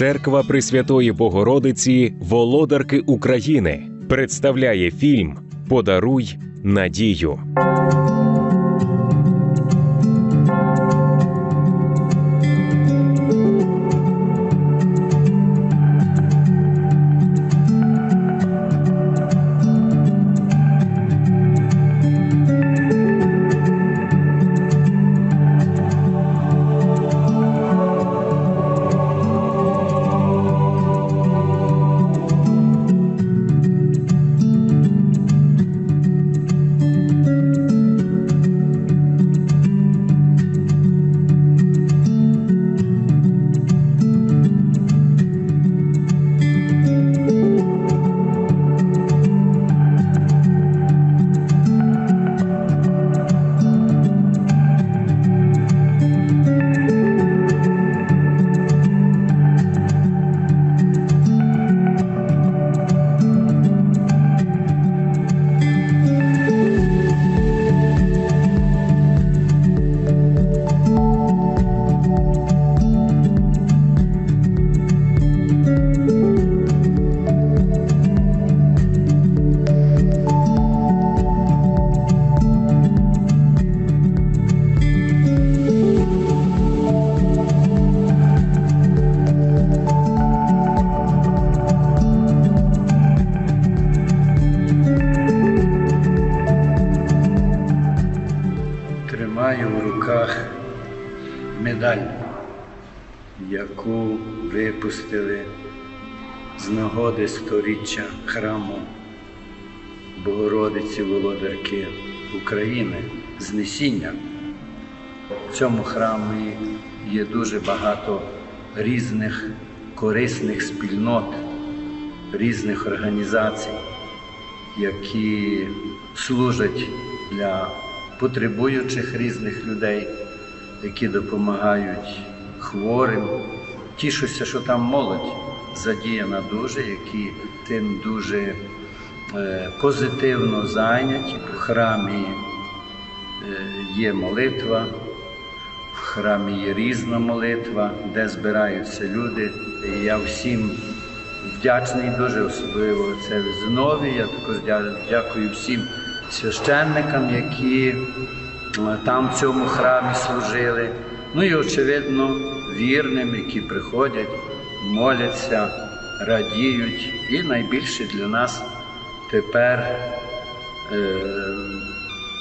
Церква Пресвятої Богородиці Володарки України представляє фільм Подаруй надію. В руках медаль, яку випустили з нагоди сторіччя храму Богородиці Володарки України Знесіння. В цьому храмі є дуже багато різних корисних спільнот, різних організацій, які служать для потребуючих різних людей, які допомагають хворим. Тішуся, що там молодь задіяна дуже, які тим дуже е, позитивно зайняті. В храмі е, є молитва, в храмі є різна молитва, де збираються люди. І я всім вдячний дуже, особливо це знову. Я також дякую всім священникам, які е, там в цьому храмі служили. Ну і очевидно вірним, які приходять, моляться, радіють. І найбільше для нас тепер е,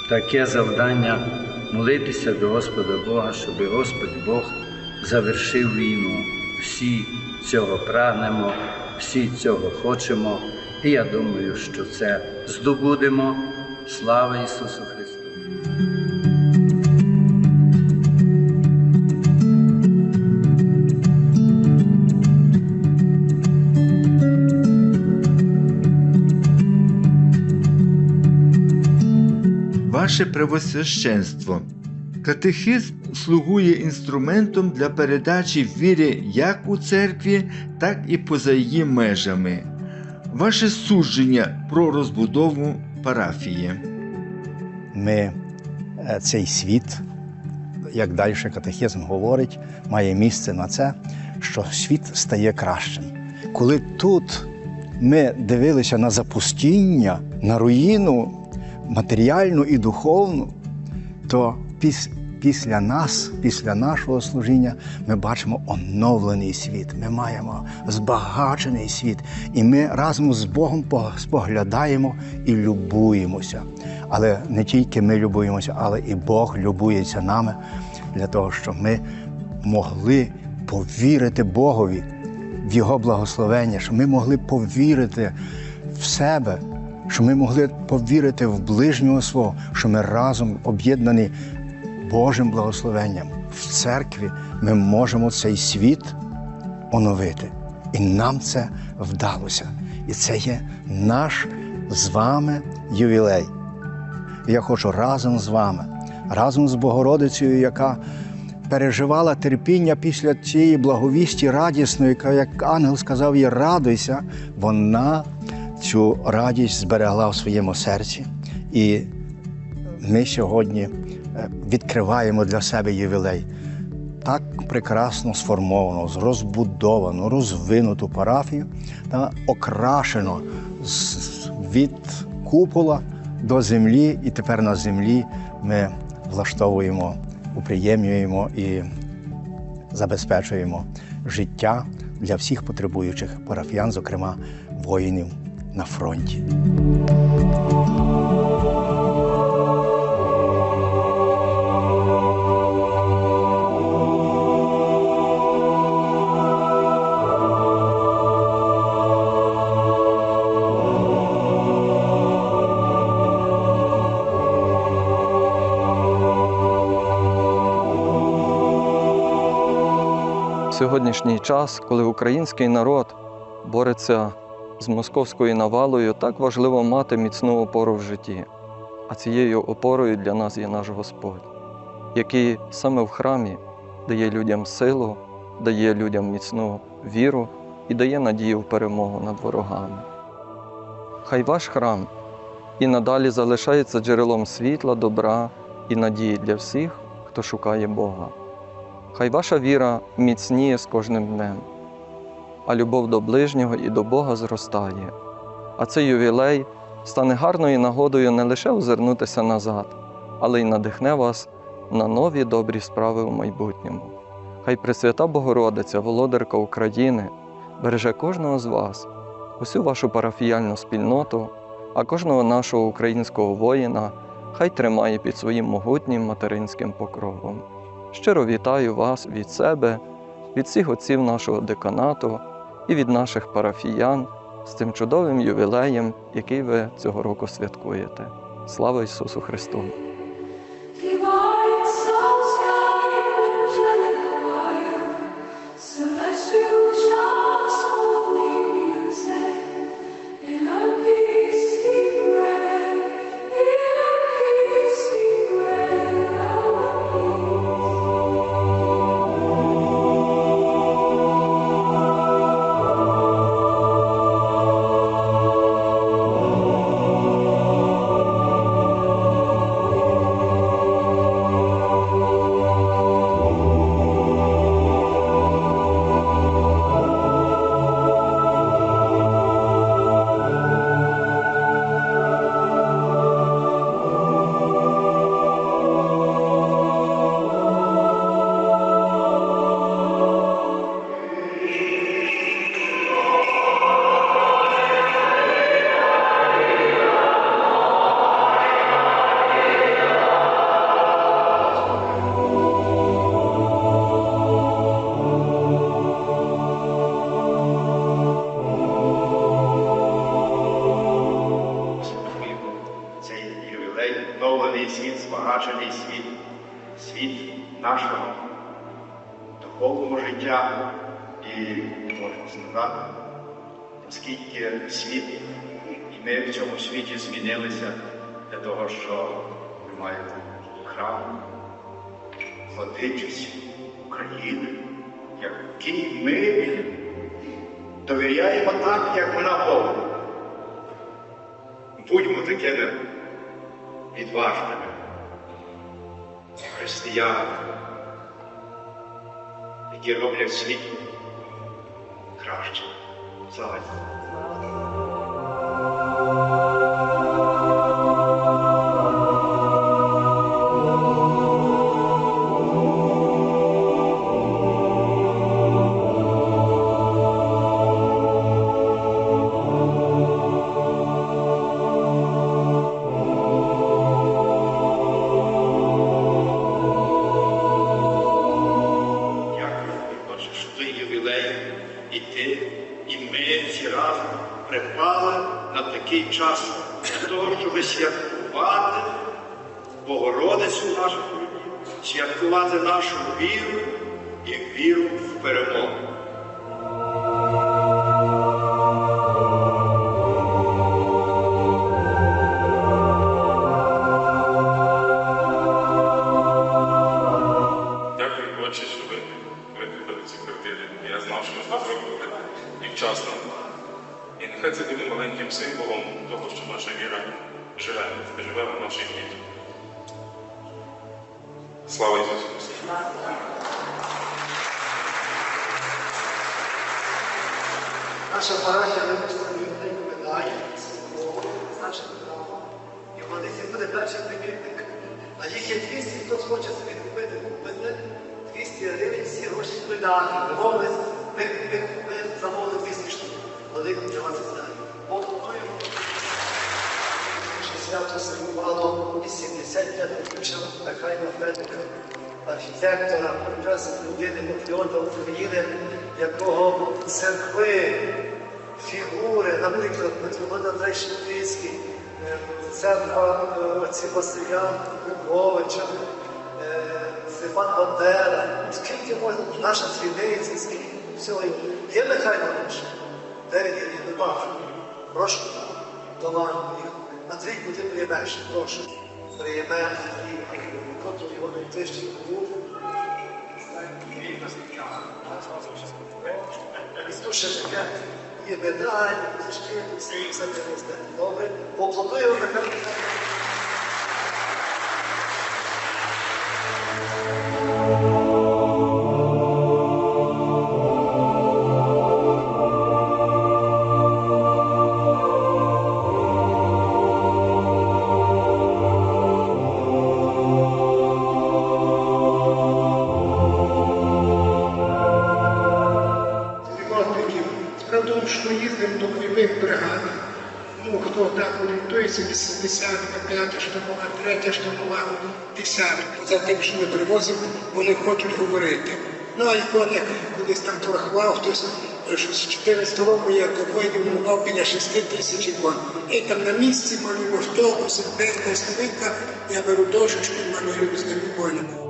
таке завдання молитися до Господа Бога, щоб Господь Бог завершив війну. Всі цього прагнемо, всі цього хочемо. І я думаю, що це здобудемо. Слава Ісусу Христу! Ваше Превосвященство, катехизм слугує інструментом для передачі віри як у церкві, так і поза її межами. Ваше судження про розбудову парафії. ми е, цей світ, як далі катехізм говорить, має місце на це, що світ стає кращим. Коли тут ми дивилися на запустіння, на руїну матеріальну і духовну, то піс- після нас, після нашого служіння, ми бачимо оновлений світ. Ми маємо збагачений світ. І ми разом з Богом споглядаємо і любуємося. Але не тільки ми любуємося, але і Бог любується нами для того, щоб ми могли повірити Богові в Його благословення, щоб ми могли повірити в себе, щоб ми могли повірити в ближнього свого, що ми разом об'єднані Божим благословенням в церкві ми можемо цей світ оновити. І нам це вдалося. І це є наш з вами ювілей. Я хочу разом з вами, разом з Богородицею, яка переживала терпіння після цієї благовісті радісної, яка, як ангел сказав їй, радуйся, вона цю радість зберегла в своєму серці. І ми сьогодні відкриваємо для себе ювілей. так прекрасно сформовану, розбудовану, розвинуту парафію та окрашено від купола до землі, і тепер на землі ми влаштовуємо, уприємнюємо і забезпечуємо життя для всіх потребуючих парафіян, зокрема воїнів на фронті. Сьогоднішній час, коли український народ бореться з московською навалою, так важливо мати міцну опору в житті. А цією опорою для нас є наш Господь, який саме в храмі дає людям силу, дає людям міцну віру і дає надію в перемогу над ворогами. Хай ваш храм і надалі залишається джерелом світла, добра і надії для всіх, хто шукає Бога. Хай ваша віра міцніє з кожним днем, а любов до ближнього і до Бога зростає. А цей ювілей стане гарною нагодою не лише озирнутися назад, але й надихне вас на нові добрі справи у майбутньому. Хай Пресвята Богородиця, володарка України, береже кожного з вас, усю вашу парафіяльну спільноту, а кожного нашого українського воїна хай тримає під своїм могутнім материнським покровом. Щиро вітаю вас від себе, від всіх отців нашого деканату і від наших парафіян з цим чудовим ювілеєм, який ви цього року святкуєте. Слава Ісусу Христу! які роблять світ краще. Слава Богу. людини, патріота України, якого церкви, фігури, наприклад, Митрополит Андрей Шептицький, е, церква е, отців Василя е, Степан Бандера, скільки можна, наша свідниця, скільки всього. Є Михайло наш? Дев'ять є небагато. Прошу, товарно їх. Андрій, куди приймеш? Прошу. Прийме котру його найближчий був. І тут ще таке є медаль, книжки, все, все це росте. Добре? Поаплодуємо на 70-та, 5 штурмова, третя штурмова, 10-та. За тим, що ми привозимо, вони хочуть говорити. Ну, а ікони кудись там торгував, хтось е, що з 14 року я доходив, мав біля 6 тисяч ікон. І там на місці малюю автобус, п'ять на я беру дошечку, малюю з ними іконами.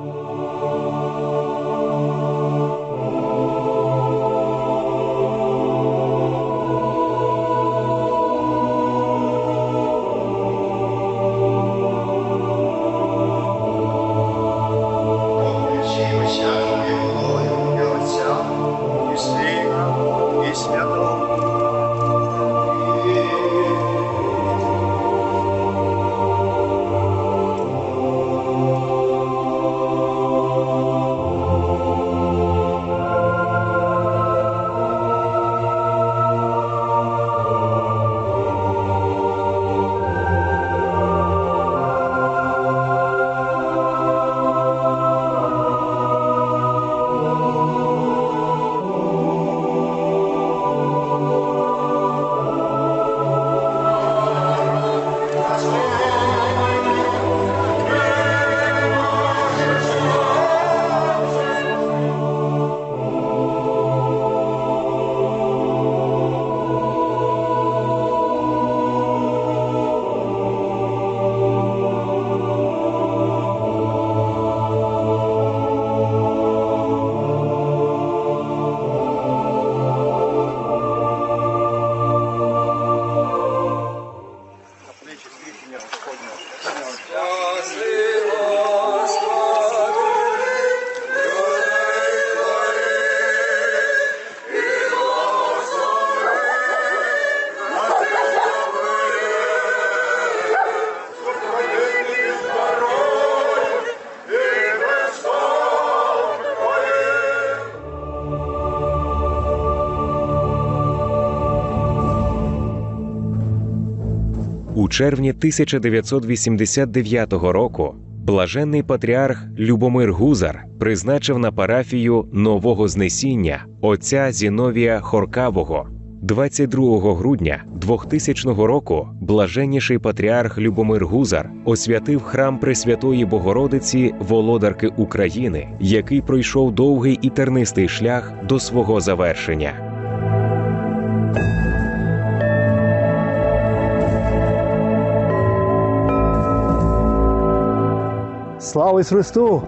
Червні 1989 року блаженний патріарх Любомир Гузар призначив на парафію нового знесіння отця Зіновія Хоркавого. 22 грудня 2000 року блаженніший патріарх Любомир Гузар освятив храм Пресвятої Богородиці Володарки України, який пройшов довгий і тернистий шлях до свого завершення. Слава Ісусу Христу!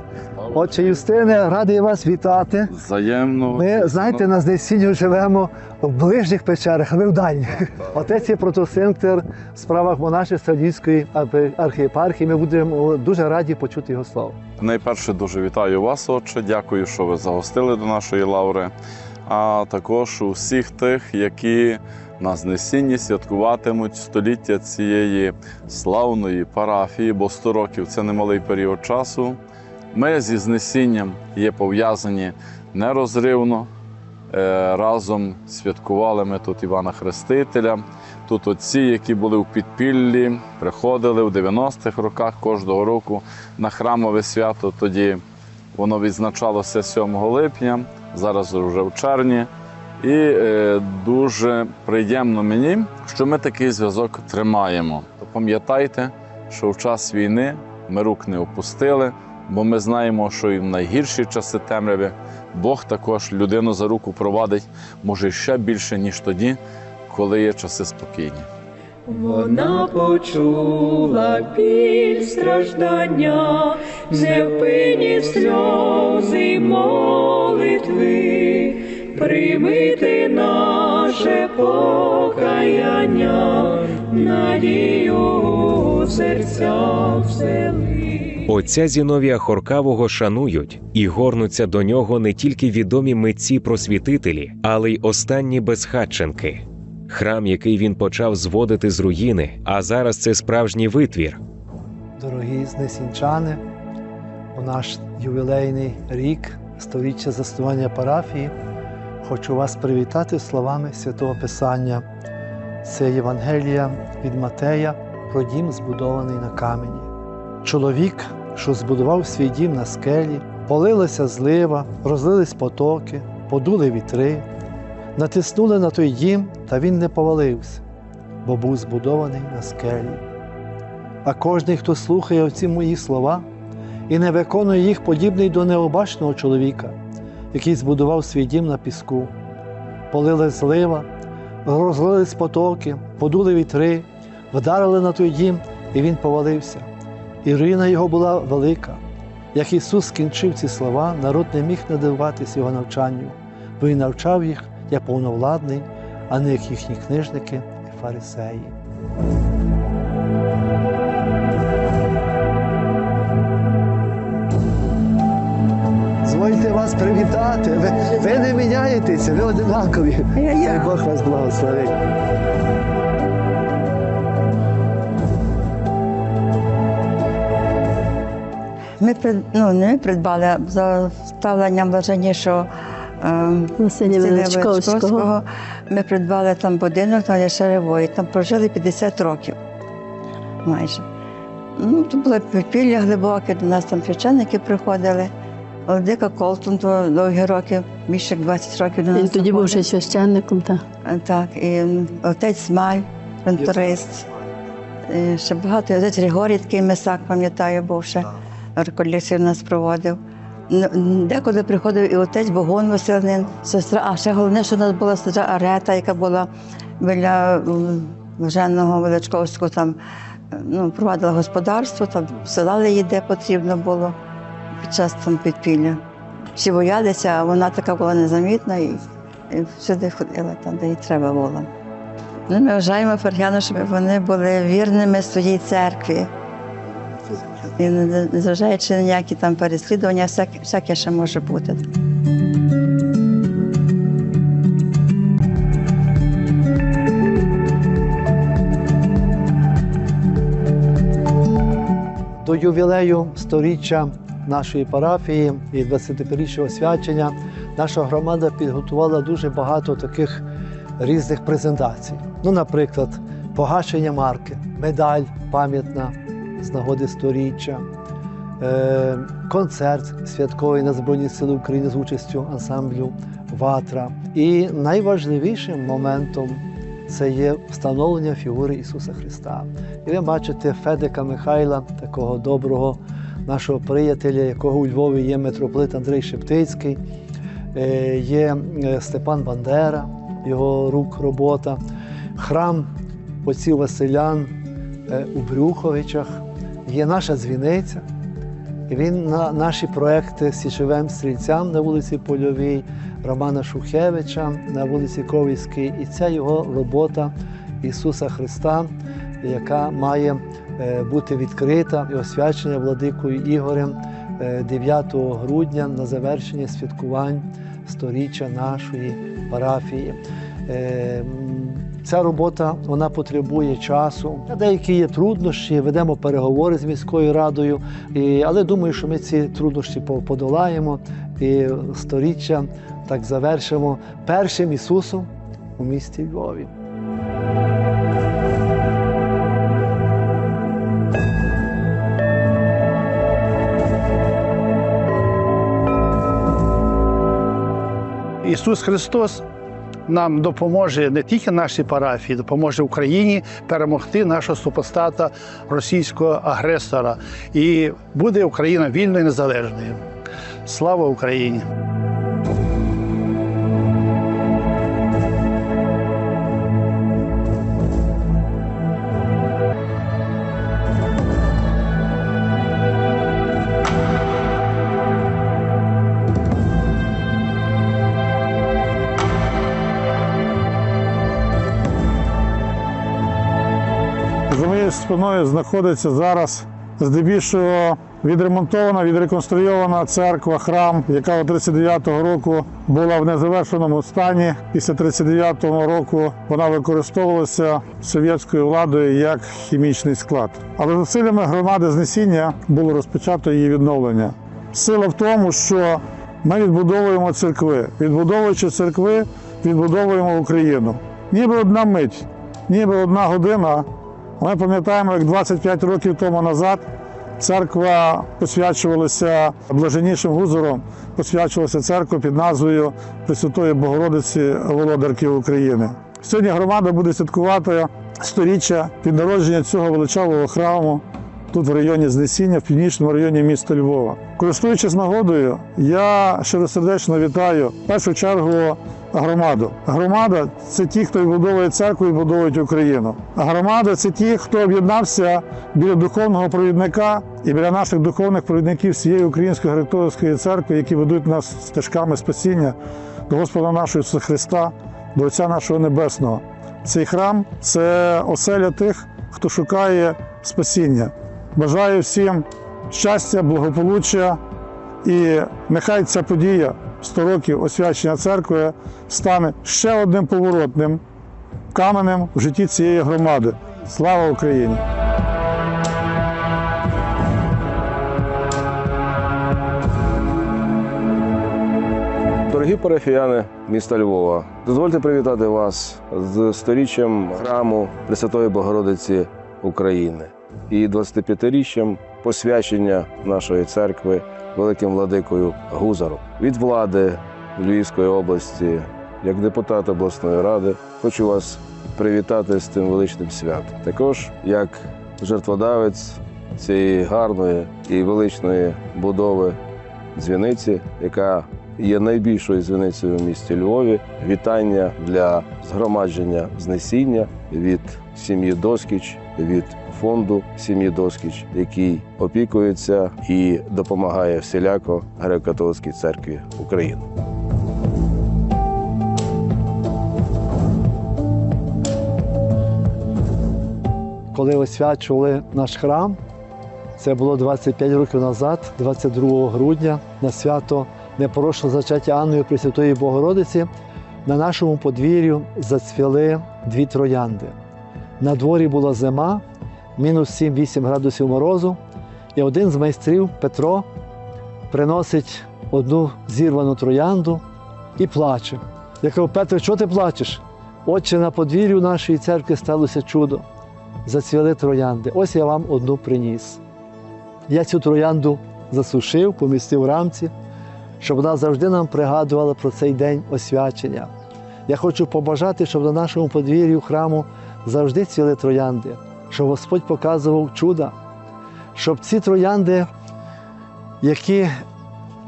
Отче Юстине, радий вас вітати. Взаємно. Ми, знаєте, на Знесінню живемо в ближніх печерах, а ви в дальніх. Отець є протосинтер в справах монаші Салійської архієпархії. Ми будемо дуже раді почути його слово. Найперше дуже вітаю вас, отче. Дякую, що ви загостили до нашої лаври. А також усіх тих, які на знесінні святкуватимуть століття цієї славної парафії, бо 100 років це немалий період часу. Ми зі знесінням є пов'язані нерозривно. е, разом святкували ми тут Івана Хрестителя. Тут отці, які були в підпіллі, приходили в 90-х роках кожного року на храмове свято. Тоді воно відзначалося 7 липня, зараз вже в червні. І е, дуже приємно мені, що ми такий зв'язок тримаємо. То пам'ятайте, що в час війни ми рук не опустили, бо ми знаємо, що і в найгірші часи темряви Бог також людину за руку провадить, може ще більше, ніж тоді, коли є часи спокійні. Вона почула біль страждання, невпинні сльози молитви, примити наше покаяння, надію у серця всели. Отця Зіновія Хоркавого шанують і горнуться до нього не тільки відомі митці-просвітителі, але й останні безхатченки. Храм, який він почав зводити з руїни, а зараз це справжній витвір. Дорогі знесінчани, у наш ювілейний рік, сторіччя заснування парафії, хочу вас привітати словами Святого Писання. Це Євангелія від Матея про дім, збудований на камені. Чоловік, що збудував свій дім на скелі, полилася злива, розлились потоки, подули вітри, натиснули на той дім, та він не повалився, бо був збудований на скелі. А кожний, хто слухає оці мої слова і не виконує їх, подібний до необачного чоловіка, який збудував свій дім на піску. Полили злива, розлились потоки, подули вітри, вдарили на той дім, і він повалився. І руїна його була велика. Як Ісус скінчив ці слова, народ не міг надивуватись його навчанню, бо він навчав їх як повновладний, а не як їхні книжники і фарисеї. Звольте вас привітати. Ви, ви не міняєтеся, ви одинакові. Хай Бог вас благословить. Ми ну, не ми придбали а за ставленням блаженнішого ем, Величковського. Ми придбали там будинок на Яшеревої. Там прожили 50 років майже. Ну, то було підпілля глибоке, до нас там священники приходили. Владика Колтон то довгі роки, більше 20 років до нас. Він тоді був ще священником. Та. А, Так, і отець Маль, фронтурист. Ще багато. Отець Григорій, такий месак, пам'ятаю, був ще. Реколекцію нас проводив. Н- Деколи приходив і отець Богон Василин, сестра, а ще головне, що у нас була сестра Арета, яка була біля Блаженного Величковського, там ну, провадила господарство, там посилали її, де потрібно було під час там підпілля. Всі боялися, а вона така була незамітна і, всюди ходила там, де їй треба було. Ну, ми вважаємо Фергяну, щоб вони були вірними своїй церкві. І не- незважаючи на ніякі там переслідування, всяке, всяке ще може бути. До ювілею сторіччя нашої парафії і 25-річчя освячення наша громада підготувала дуже багато таких різних презентацій. Ну, наприклад, погашення марки, медаль пам'ятна з нагоди сторіччя, е, концерт святковий на Збройні Сили України з участю ансамблю Ватра. І найважливішим моментом це є встановлення фігури Ісуса Христа. І ви бачите Федика Михайла, такого доброго нашого приятеля, якого у Львові є митрополит Андрей Шептицький, е, є е, Степан Бандера, його рук робота, храм отців Василян е, у Брюховичах, є наша дзвіниця. І він на наші проекти січовим стрільцям на вулиці Польовій, Романа Шухевича на вулиці Ковійській. І ця його робота Ісуса Христа, яка має бути відкрита і освячена владикою Ігорем е, 9 грудня на завершення святкувань сторіччя нашої парафії. Е, Ця робота вона потребує часу. Деякі є труднощі, ведемо переговори з міською радою, але думаю, що ми ці труднощі подолаємо і сторіччя так завершимо першим Ісусом у місті Львові. Ісус Христос нам допоможе не тільки нашій парафії, допоможе Україні перемогти нашого супостата російського агресора. І буде Україна вільною і незалежною. Слава Україні! Спиною знаходиться зараз здебільшого відремонтована, відреконструйована церква, храм, яка у 39-го року була в незавершеному стані. Після 39-го року вона використовувалася совєтською владою як хімічний склад. Але зусиллями громади знесіння було розпочато її відновлення. Сила в тому, що ми відбудовуємо церкви. Відбудовуючи церкви, відбудовуємо Україну. Ніби одна мить, ніби одна година. Ми пам'ятаємо, як 25 років тому назад церква посвячувалася блаженнішим гузором, посвячувалася церква під назвою Пресвятої Богородиці Володарки України. Сьогодні громада буде святкувати сторіччя від народження цього величавого храму тут в районі Знесіння, в північному районі міста Львова. Користуючись нагодою, я щиросердечно вітаю в першу чергу громаду. Громада це ті, хто відбудовує церкву і будують Україну. Громада це ті, хто об'єднався біля духовного провідника і біля наших духовних провідників всієї української греко-католицької церкви, які ведуть нас стежками спасіння до Господа нашого Ісуса Христа, до Отця нашого Небесного. Цей храм це оселя тих, хто шукає спасіння. Бажаю всім щастя, благополуччя і нехай ця подія 100 років освячення церкви стане ще одним поворотним каменем в житті цієї громади. Слава Україні! Дорогі парафіяни міста Львова, дозвольте привітати вас з сторіччям храму Пресвятої Богородиці України і 25-річчям посвячення нашої церкви великим владикою Гузаром. Від влади Львівської області, як депутат обласної ради, хочу вас привітати з цим величним святом. Також як жертводавець цієї гарної і величної будови дзвіниці, яка є найбільшою дзвіницею в місті Львові. Вітання для згромадження знесіння від сім'ї Доскіч, від фонду сім'ї Доскіч, який опікується і допомагає всіляко греко-католицькій церкві України. коли освячували наш храм. Це було 25 років назад, 22 грудня, на свято непорочного зачаття Анною Пресвятої Богородиці. На нашому подвір'ю зацвіли дві троянди. На дворі була зима, мінус 7-8 градусів морозу, і один з майстрів Петро приносить одну зірвану троянду і плаче. Я кажу, Петро, чого ти плачеш? Отче, на подвір'ю нашої церкви сталося чудо. Зацвіли троянди. Ось я вам одну приніс. Я цю троянду засушив, помістив в рамці, щоб вона завжди нам пригадувала про цей день освячення. Я хочу побажати, щоб на нашому подвір'ю храму завжди цвіли троянди, щоб Господь показував чуда, щоб ці троянди, які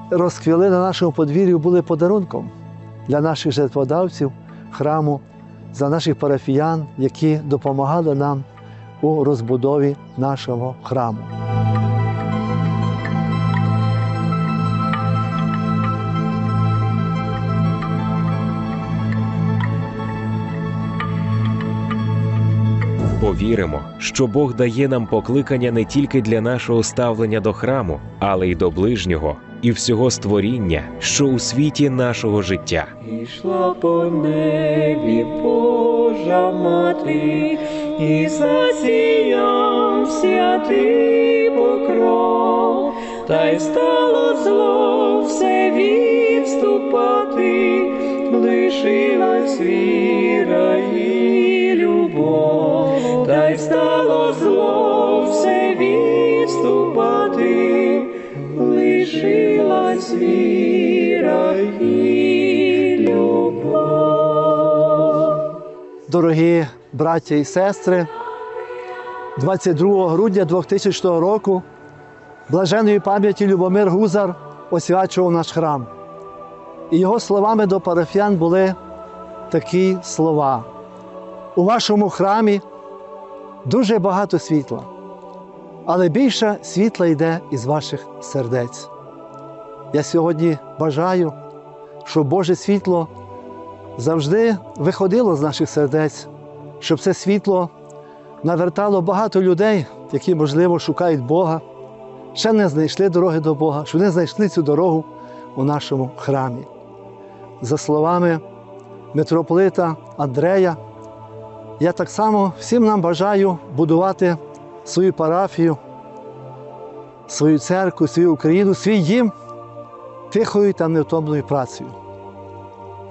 розквіли на нашому подвір'ю, були подарунком для наших жертводавців храму, за наших парафіян, які допомагали нам у розбудові нашого храму. Повіримо, що Бог дає нам покликання не тільки для нашого ставлення до храму, але й до ближнього. і всього створіння, що у світі нашого життя. Ішла по небі Божа мати, і засіяв святий покров, та й стало зло все відступати, лишилась віра і та й стало зло все відступати, лишилась віра і любов. Дорогі браття і сестри, 22 грудня 2000 року блаженої пам'яті Любомир Гузар освячував наш храм. І його словами до парафіян були такі слова. У вашому храмі дуже багато світла, але більше світла йде із ваших сердець. Я сьогодні бажаю, щоб Боже світло завжди виходило з наших сердець, щоб це світло навертало багато людей, які, можливо, шукають Бога, ще не знайшли дороги до Бога, щоб вони знайшли цю дорогу у нашому храмі. За словами митрополита Андрея, я так само всім нам бажаю будувати свою парафію, свою церкву, свою Україну, свій дім тихою та невтомною працею.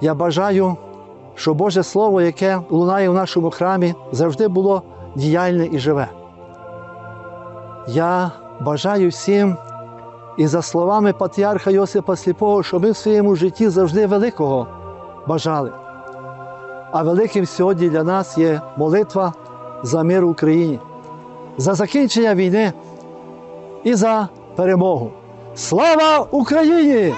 Я бажаю, щоб Боже Слово, яке лунає в нашому храмі, завжди було діяльне і живе. Я бажаю всім, і за словами патріарха Йосипа Сліпого, щоб ми в своєму житті завжди великого бажали. А великим сьогодні для нас є молитва за мир в Україні, за закінчення війни і за перемогу. Слава Україні!